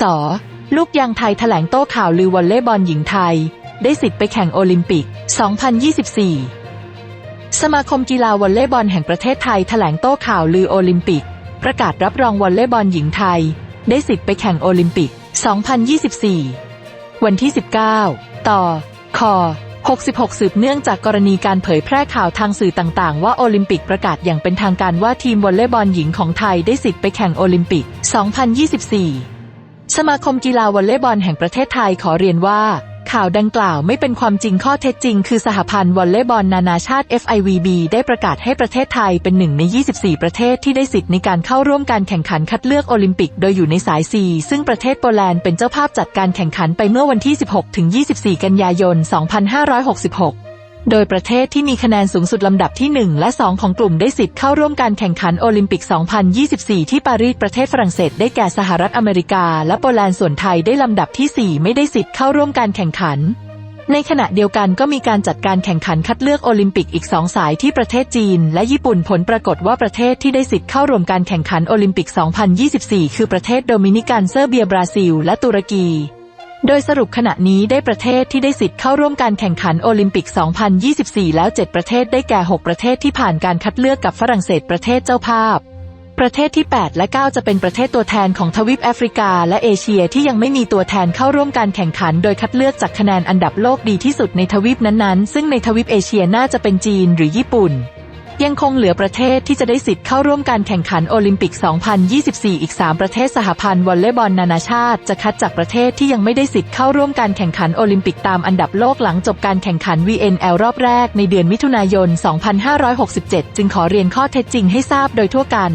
สลูกยางไทยแถลงโต้ข่าวลือวอลเลย์บอลหญิงไทย ได้สิทธิ์ไปแข่งโอลิมปิก 2024 สมาคมกีฬาวอลเลย์บอลแห่งประเทศไทยแถลงโต้ข่าวลือโอลิมปิก ประกาศรับรองวอลเลย์บอลหญิงไทย ได้สิทธิ์ไปแข่งโอลิมปิก 2024 วันที่ 19 ต่อคอ66 สืบเนื่องจากกรณีการเผยแพร่ข่าวทางสื่อต่าง ๆ ว่าโอลิมปิกประกาศอย่างเป็นทางการว่าทีมวอลเลย์บอลหญิงของไทยได้สิทธิ์ไปแข่งโอลิมปิก 2024 สมาคมกีฬาวอลเลย์บอลแห่งประเทศไทยขอเรียนว่า ข่าวดังกล่าวไม่เป็นความจริงข้อเท็จจริง คือสหพันธ์วอลเลย์บอลนานาชาติ FIVB ได้ประกาศให้ประเทศไทยเป็นหนึ่งใน 24 ประเทศที่ได้สิทธิ์ในการเข้าร่วมการแข่งขันคัดเลือกโอลิมปิก โดยอยู่ในสาย C ซึ่งประเทศโปแลนด์เป็นเจ้าภาพจัดการแข่งขันไปเมื่อวันที่ 16-24 กันยายน 2566 โดยประเทศที่มีคะแนนสูงสุดลำดับที่ 1 และ 2 ของกลุ่มได้สิทธิ์เข้าร่วมการแข่งขันโอลิมปิก 2024 ที่ปารีสประเทศฝรั่งเศสได้แก่สหรัฐอเมริกา และโปแลนด์ส่วนไทยได้ลำดับที่ 4 ไม่ได้สิทธิ์เข้าร่วมการแข่งขัน ในขณะเดียวกันก็มีการจัดการแข่งขันคัดเลือกโอลิมปิกอีกสองสายที่ประเทศจีน และญี่ปุ่นผลปรากฏว่าประเทศที่ได้สิทธิ์เข้าร่วมการแข่งขันโอลิมปิก 2024 คือประเทศโดมินิกันเซอร์เบียบราซิล และตุรกี โดยสรุปขณะนี้ได้ประเทศที่ได้สิทธิ์เข้าร่วมการแข่งขันโอลิมปิก 2024 แล้ว 7 ประเทศได้แก่ 6 ประเทศที่ผ่านการคัดเลือกกับฝรั่งเศสประเทศเจ้าภาพ ประเทศที่ 8 และ 9 จะเป็นประเทศตัวแทนของทวีปแอฟริกา และเอเชียที่ยังไม่มีตัวแทนเข้าร่วมการแข่งขัน โดยคัดเลือกจากคะแนนอันดับโลกดีที่สุดในทวีปนั้นๆ ซึ่งในทวีปเอเชียน่าจะเป็นจีนหรือญี่ปุ่น ยังคงเหลือประเทศที่จะได้สิทธิ์เข้าร่วมการแข่งขันโอลิมปิก 2024 อีก 3 ประเทศสหพันธ์วอลเลย์บอลนานาชาติ จะคัดจากประเทศที่ยังไม่ได้สิทธิ์เข้าร่วมการแข่งขันโอลิมปิกตามอันดับโลกหลังจบการแข่งขัน VNL รอบแรกในเดือนมิถุนายน 2567 จึงขอเรียนข้อเท็จจริงให้ทราบโดยทั่วกัน